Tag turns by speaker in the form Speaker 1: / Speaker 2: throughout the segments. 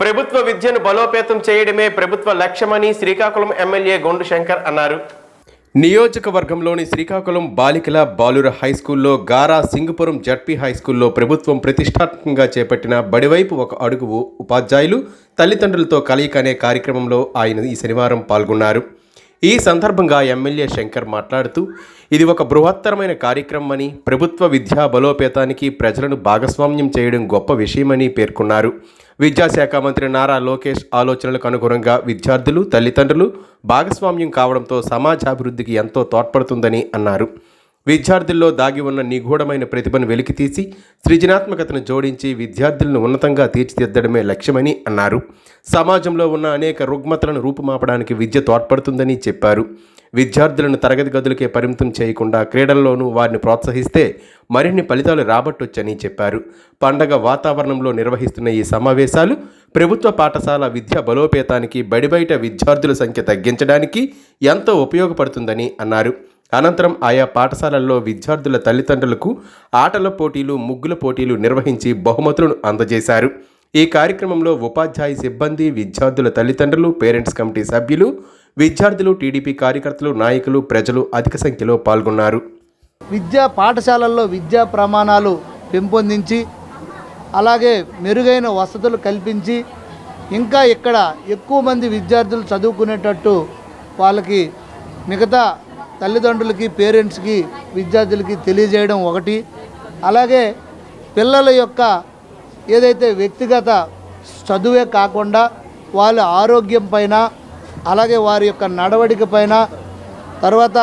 Speaker 1: ప్రభుత్వ విద్యను బలోపేతం చేయడమే ప్రభుత్వ లక్ష్యమని శ్రీకాకుళం ఎమ్మెల్యే గొండు శంకర్ అన్నారు. నియోజకవర్గంలోని శ్రీకాకుళం బాలికల బాలుర హై స్కూల్లో గారా సింగపురం జడ్పీ హై స్కూల్లో ప్రభుత్వం ప్రతిష్టాత్మకంగా చేపట్టిన బడివైపు ఒక అడుగు ఉపాధ్యాయులు తల్లిదండ్రులతో కలయిక అనే కార్యక్రమంలో ఆయన ఈ శనివారం పాల్గొన్నారు. ఈ సందర్భంగా ఎమ్మెల్యే శంకర్ మాట్లాడుతూ ఇది ఒక బృహత్తరమైన కార్యక్రమమని ప్రభుత్వ విద్యా బలోపేతానికి ప్రజలను భాగస్వామ్యం చేయడం గొప్ప విషయమని పేర్కొన్నారు. విద్యాశాఖ మంత్రి నారా లోకేష్ ఆలోచనలకు అనుగుణంగా విద్యార్థులు తల్లిదండ్రులు భాగస్వామ్యం కావడంతో సమాజాభివృద్ధికి ఎంతో తోడ్పడుతుందని అన్నారు. విద్యార్థుల్లో దాగి ఉన్న నిగూఢమైన ప్రతిభను వెలికితీసి సృజనాత్మకతను జోడించి విద్యార్థులను ఉన్నతంగా తీర్చిదిద్దడమే లక్ష్యమని అన్నారు. సమాజంలో ఉన్న అనేక రుగ్మతలను రూపుమాపడానికి విద్య తోడ్పడుతుందని చెప్పారు. విద్యార్థులను తరగతి గదులకే పరిమితం చేయకుండా క్రీడల్లోనూ వారిని ప్రోత్సహిస్తే మరిన్ని ఫలితాలు రాబట్టొచ్చని చెప్పారు. పండగ వాతావరణంలో నిర్వహిస్తున్న ఈ సమావేశాలు ప్రభుత్వ పాఠశాల విద్య బలోపేతానికి బడిబయట విద్యార్థుల సంఖ్య తగ్గించడానికి ఎంతో ఉపయోగపడుతుందని అన్నారు. అనంతరం ఆయా పాఠశాలల్లో విద్యార్థుల తల్లిదండ్రులకు ఆటల పోటీలు ముగ్గుల పోటీలు నిర్వహించి బహుమతులను అందజేశారు. ఈ కార్యక్రమంలో ఉపాధ్యాయ సిబ్బంది విద్యార్థుల తల్లిదండ్రులు పేరెంట్స్ కమిటీ సభ్యులు విద్యార్థులు టీడీపీ కార్యకర్తలు నాయకులు ప్రజలు అధిక సంఖ్యలో పాల్గొన్నారు.
Speaker 2: విద్యా పాఠశాలల్లో విద్యా ప్రమాణాలు పెంపొందించి అలాగే మెరుగైన వసతులు కల్పించి ఇంకా ఇక్కడ ఎక్కువ మంది విద్యార్థులు చదువుకునేటట్టు వాళ్ళకి మిగతా తల్లిదండ్రులకి పేరెంట్స్కి విద్యార్థులకి తెలియజేయడం ఒకటి. అలాగే పిల్లల యొక్క ఏదైతే వ్యక్తిగత చదువే కాకుండా వాళ్ళ ఆరోగ్యం పైన అలాగే వారి యొక్క నడవడిక పైన తర్వాత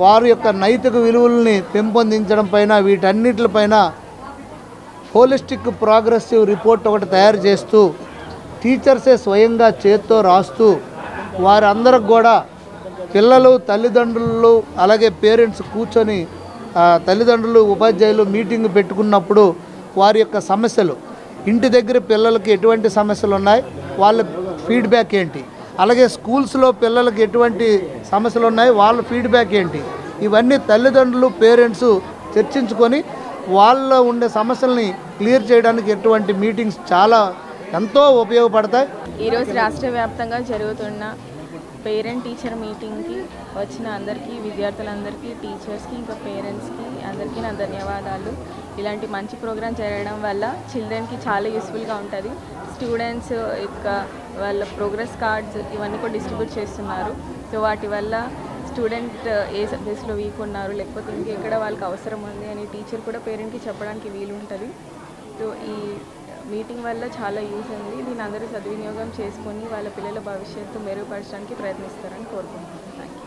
Speaker 2: వారి యొక్క నైతిక విలువల్ని పెంపొందించడం పైన వీటన్నిటిపైన హోలిస్టిక్ ప్రోగ్రెసివ్ రిపోర్ట్ ఒకటి తయారు చేస్తూ టీచర్సే స్వయంగా చేత్తో రాస్తూ వారందరికి కూడా పిల్లలు తల్లిదండ్రులు అలాగే పేరెంట్స్ కూర్చొని తల్లిదండ్రులు ఉపాధ్యాయులు మీటింగ్ పెట్టుకున్నప్పుడు వారి యొక్క సమస్యలు. ఇంటి దగ్గర పిల్లలకి ఎటువంటి సమస్యలు ఉన్నాయి? వాళ్ళ ఫీడ్బ్యాక్ ఏంటి? అలాగే స్కూల్స్లో పిల్లలకి ఎటువంటి సమస్యలు ఉన్నాయి? వాళ్ళ ఫీడ్బ్యాక్ ఏంటి? ఇవన్నీ తల్లిదండ్రులు పేరెంట్స్ చర్చించుకొని వాళ్ళ ఉండే సమస్యల్ని క్లియర్ చేయడానికి ఎటువంటి మీటింగ్స్ చాలా ఎంతో ఉపయోగపడతాయి.
Speaker 3: ఈరోజు రాష్ట్ర వ్యాప్తంగా జరుగుతున్న పేరెంట్ టీచర్ మీటింగ్కి వచ్చిన అందరికీ విద్యార్థులందరికీ టీచర్స్కి ఇంకా పేరెంట్స్కి అందరికీ నా ధన్యవాదాలు. ఇలాంటి మంచి ప్రోగ్రామ్ జరగడం వల్ల చిల్డ్రన్కి చాలా యూస్ఫుల్గా ఉంటుంది. స్టూడెంట్స్ యొక్క వాళ్ళ ప్రోగ్రెస్ కార్డ్స్ ఇవన్నీ కూడా డిస్ట్రిబ్యూట్ చేస్తున్నారు. సో వాటి వల్ల స్టూడెంట్ ఏ సబ్జెక్ట్స్లో వీక్ ఉన్నారు లేకపోతే ఇంకెక్కడ వాళ్ళకి అవసరం ఉంది అని టీచర్ కూడా పేరెంట్కి చెప్పడానికి వీలు ఉంటుంది సో ఈ మీటింగ్ వల్ల చాలా యూజ్ ఉంది. దీని అందరూ సద్వినియోగం చేసుకొని వాళ్ళ పిల్లల భవిష్యత్తు మెరుగుపరచడానికి ప్రయత్నిస్తారని కోరుకుంటున్నాను. Thank you